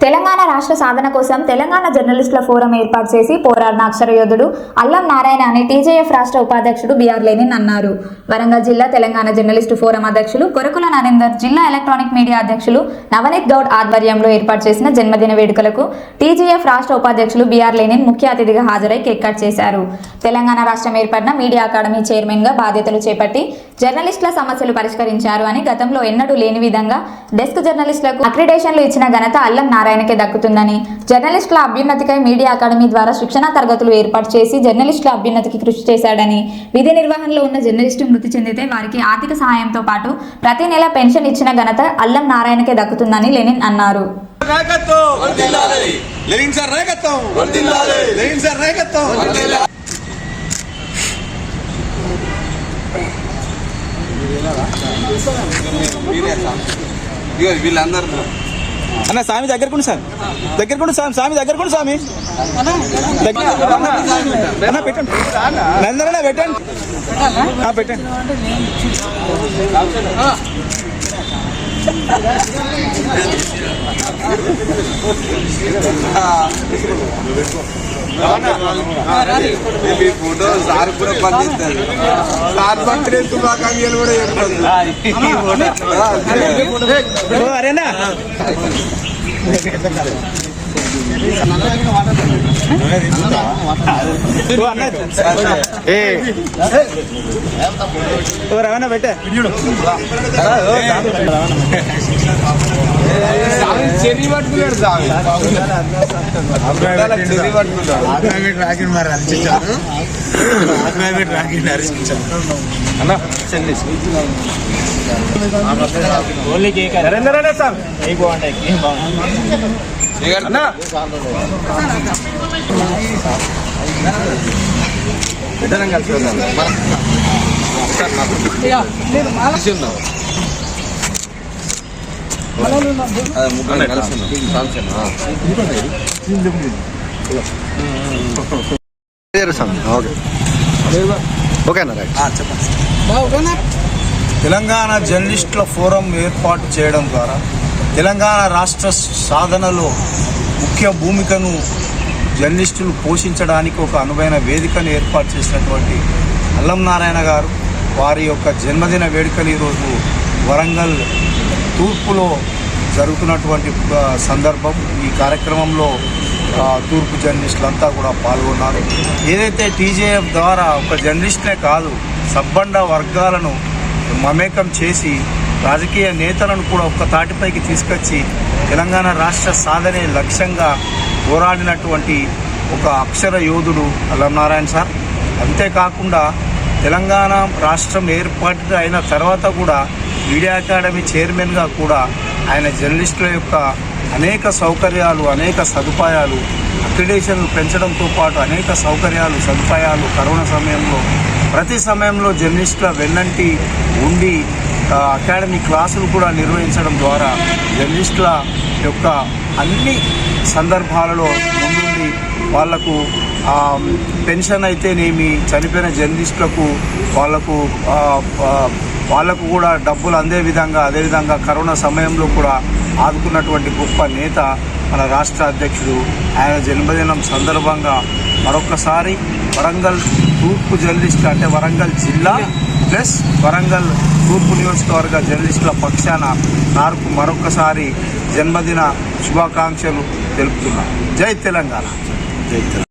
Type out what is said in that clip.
తెలంగాణ రాష్ట్ర సాధన కోసం తెలంగాణ జర్నలిస్టుల ఫోరం ఏర్పాటు చేసి పోరాడిన అక్షర యోధుడు అల్లం నారాయణ అని టీజేఎఫ్ రాష్ట్ర ఉపాధ్యక్షుడు బీఆర్ లేనిన్ అన్నారు. వరంగల్ జిల్లా తెలంగాణ జర్నలిస్టు ఫోరం అధ్యక్షులు కొరకుల నరేందర్ జిల్లా ఎలక్ట్రానిక్ మీడియా అధ్యక్షులు నవనీత్ గౌడ్ ఆధ్వర్యంలో ఏర్పాటు చేసిన జన్మదిన వేడుకలకు టీజేఎఫ్ రాష్ట్ర ఉపాధ్యక్షులు బీఆర్ లేనిన్ ముఖ్య అతిథిగా హాజరై కేక్ కట్ చేశారు. తెలంగాణ రాష్ట్రం ఏర్పడిన మీడియా అకాడమీ చైర్మన్గా బాధ్యతలు చేపట్టి జర్నలిస్టుల సమస్యలు పరిష్కరించారు అని గతంలో ఎన్నడూ లేని విధంగా డెస్క్ జర్నలిస్టులకు అక్రిడేషన్లు ఇచ్చిన ఘనత అల్లం నారాయణకే దక్కుతుందని జర్నలిస్టుల అభ్యున్నతికై మీడియా అకాడమీ ద్వారా శిక్షణా తరగతులు ఏర్పాటు చేసి జర్నలిస్టుల అభ్యున్నతికి కృషి చేశాడని విధి నిర్వహణలో ఉన్న జర్నలిస్టు మృతి చెందితే వారికి ఆర్థిక సహాయంతో పాటు ప్రతి నెల పెన్షన్ ఇచ్చిన ఘనత అల్లం నారాయణకే దక్కుతుందని లెనిన్ అన్నారు. వీళ్ళందరూ. అన్న స్వామి దగ్గరకుండి సార్. దగ్గరకుండి స్వామి స్వామి దగ్గరకుండి స్వామి. అన్న పెట్టండి. నందన పెట్టండి. పెట్టండి. మీ ఫోటో సార్ కూడా పనిచేస్తారు సార్ బర్త్డే శుభాకాంక్షలు కూడా చెప్తారు అరేనా రవాణా పెట్టే చెరి పట్టుకున్నాడు చెరి పట్టుకున్నాడు అన్న ఓన్లీ కేక్ నరేందర్ సార్ ఏ బాగుంటాయి కేక్ బాగుంటాయి ఇద్దరం కలిసి వెళ్దాం కలిసి ముగ్గురు ఉందాం ఫంక్షన్ ఓకేనా రైట్. తెలంగాణ జర్నలిస్టుల ఫోరం ఏర్పాటు చేయడం ద్వారా తెలంగాణ రాష్ట్ర సాధనలో ముఖ్య భూమికను జర్నలిస్టులు పోషించడానికి ఒక అనువైన వేదికను ఏర్పాటు చేసినటువంటి అల్లం నారాయణ గారు వారి యొక్క జన్మదిన వేడుకలు ఈరోజు వరంగల్ తూర్పులో జరుగుతున్నటువంటి సందర్భం. ఈ కార్యక్రమంలో తూర్పు జర్నలిస్టులంతా కూడా పాల్గొన్నారు. ఏదైతే టీజేఎఫ్ ద్వారా ఒక జర్నలిస్టే కాదు సబ్బండ వర్గాలను మమేకం చేసి రాజకీయ నేతలను కూడా ఒక్క తాటిపైకి తీసుకొచ్చి తెలంగాణ రాష్ట్ర సాధనే లక్ష్యంగా పోరాడినటువంటి ఒక అక్షర యోధుడు అల్లం నారాయణ సార్. అంతేకాకుండా తెలంగాణ రాష్ట్రం ఏర్పాటు అయిన తర్వాత కూడా మీడియా అకాడమీ చైర్మన్గా కూడా ఆయన జర్నలిస్టుల యొక్క అనేక సౌకర్యాలు అనేక సదుపాయాలు అక్రిడేషన్లు పెంచడంతో పాటు అనేక సౌకర్యాలు సదుపాయాలు కరోనా సమయంలో ప్రతి సమయంలో జర్నలిస్టుల వెన్నంటి ఉండి అకాడమీ క్లాసులు కూడా నిర్వహించడం ద్వారా జర్నలిస్టుల యొక్క అన్ని సందర్భాలలో ముందుండి వాళ్ళకు పెన్షన్ అయితేనేమి చనిపోయిన జర్నలిస్టులకు వాళ్ళకు వాళ్ళకు కూడా డబ్బులు అందే విధంగా అదేవిధంగా కరోనా సమయంలో కూడా ఆదుకున్నటువంటి గొప్ప నేత మన రాష్ట్ర అధ్యక్షుడు. ఆయన జన్మదినం సందర్భంగా మరొకసారి వరంగల్ తూర్పు జర్నలిస్ట్ అంటే వరంగల్ జిల్లా ప్లస్ వరంగల్ తూర్పు నియోజకవర్గ జర్నలిస్టుల పక్షాన నాకు మరొకసారి జన్మదిన శుభాకాంక్షలు తెలుపుతున్నా జై తెలంగాణ. జై తెలంగాణ.